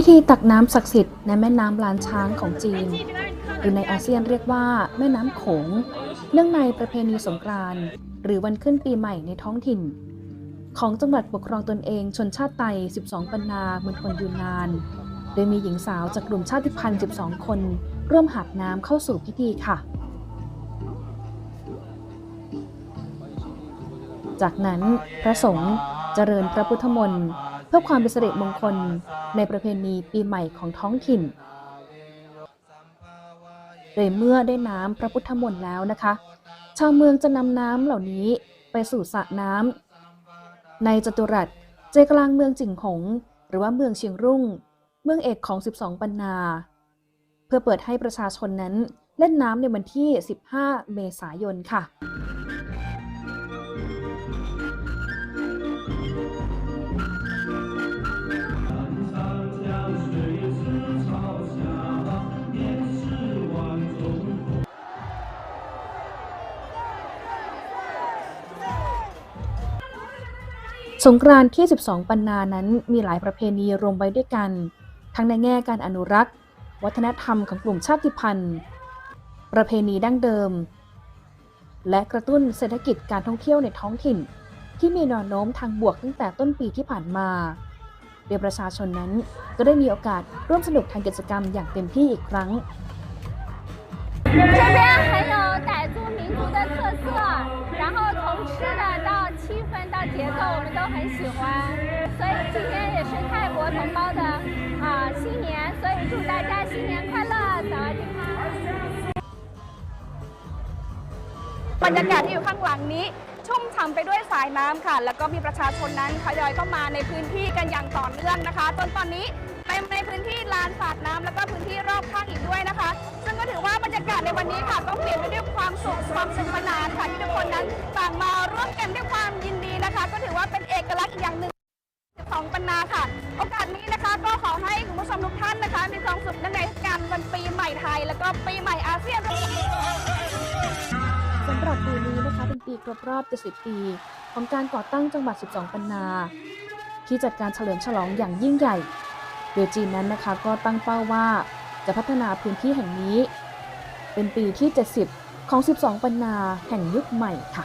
พิธีตักน้ำศักดิ์สิทธิ์ในแม่น้ำลานช้างของจีน หรือในอาเซียนเรียกว่าแม่น้ำโขง เนื่องในประเพณีสงกรานต์หรือวันขึ้นปีใหม่ในท้องถิ่น ของจังหวัดปกครองตนเองชนชาติไต 12 ปันนามณฑลยูนนาน โดยมีหญิงสาวจากกลุ่มชาติพันธุ์ 12 คน ร่วมหาบน้ำเข้าสู่พิธีค่ะ จากนั้นพระสงฆ์เจริญพระพุทธมนต์ เพื่อความเป็นสิริมงคลในประเพณีปีใหม่ของท้องถิ่น โดยเมื่อได้น้ำพระพุทธมนต์แล้วนะคะ ชาวเมืองจะนำน้ำเหล่านี้ไปสู่สระน้ำในจตุรัสใจกลางเมืองจิงหง หรือว่าเมืองเชียงรุ่ง เมืองเอกของ 12 ปันนา เพื่อเปิดให้ประชาชนนั้นเล่นน้ำในวันที่ 15 เมษายนค่ะ สงกรานต์ที่ 12 ปันนานั้นมีหลายประเพณีรวมไว้ด้วยกัน ทั้งในแง่การอนุรักษ์ วัฒนธรรมของกลุ่มชาติพันธุ์ ประเพณีดั้งเดิม และกระตุ้นเศรษฐกิจการท่องเที่ยวในท้องถิ่น ที่มีแนวโน้มทางบวกตั้งแต่ต้นปีที่ผ่านมา โดยประชาชนนั้นก็ได้มีโอกาสร่วมสนุกทางกิจกรรมอย่างเต็มที่อีกครั้ง 很喜欢。所以今天也是泰国同胞的啊、新年，所以祝大家新年快乐，早安健康。 บรรยากาศที่อยู่ข้างหลังนี้ ชุ่มฉ่ำไปด้วยสายน้ำค่ะ แล้วก็มีประชาชนนั้นทยอยเข้ามาในพื้นที่กันอย่างต่อเนื่องนะคะจนตอนนี้เต็มในพื้นที่ลานสาดน้ำแล้วก็พื้นที่รอบข้างอีกด้วยนะคะ ซึ่งก็ถือว่าบรรยากาศในวันนี้ค่ะต้องเปลี่ยนไปด้วยความสุขความสนุกสนานค่ะที่ทุกคนนั้นต่างมาร่วมกันด้วยความยินดีนะคะ ก็ถือว่าเป็น ค่ะ โอกาสนี้นะคะก็ขอให้คุณผู้ชมทุกท่านนะคะ มีความสุขในเทศกาลวันปีใหม่ไทย แล้วก็ปีใหม่อาเซียนสำหรับปีนี้นะคะเป็นปีครบรอบ 70 ปี ของการก่อตั้งจังหวัด 12 ปันนา ที่จัดการเฉลิมฉลองอย่างยิ่งใหญ่โดยจีนนั้นนะคะก็ตั้งเป้าว่าจะพัฒนาพื้นที่แห่งนี้ เป็นปีที่ 70 ของ 12 ปันนาแห่งยุคใหม่ค่ะ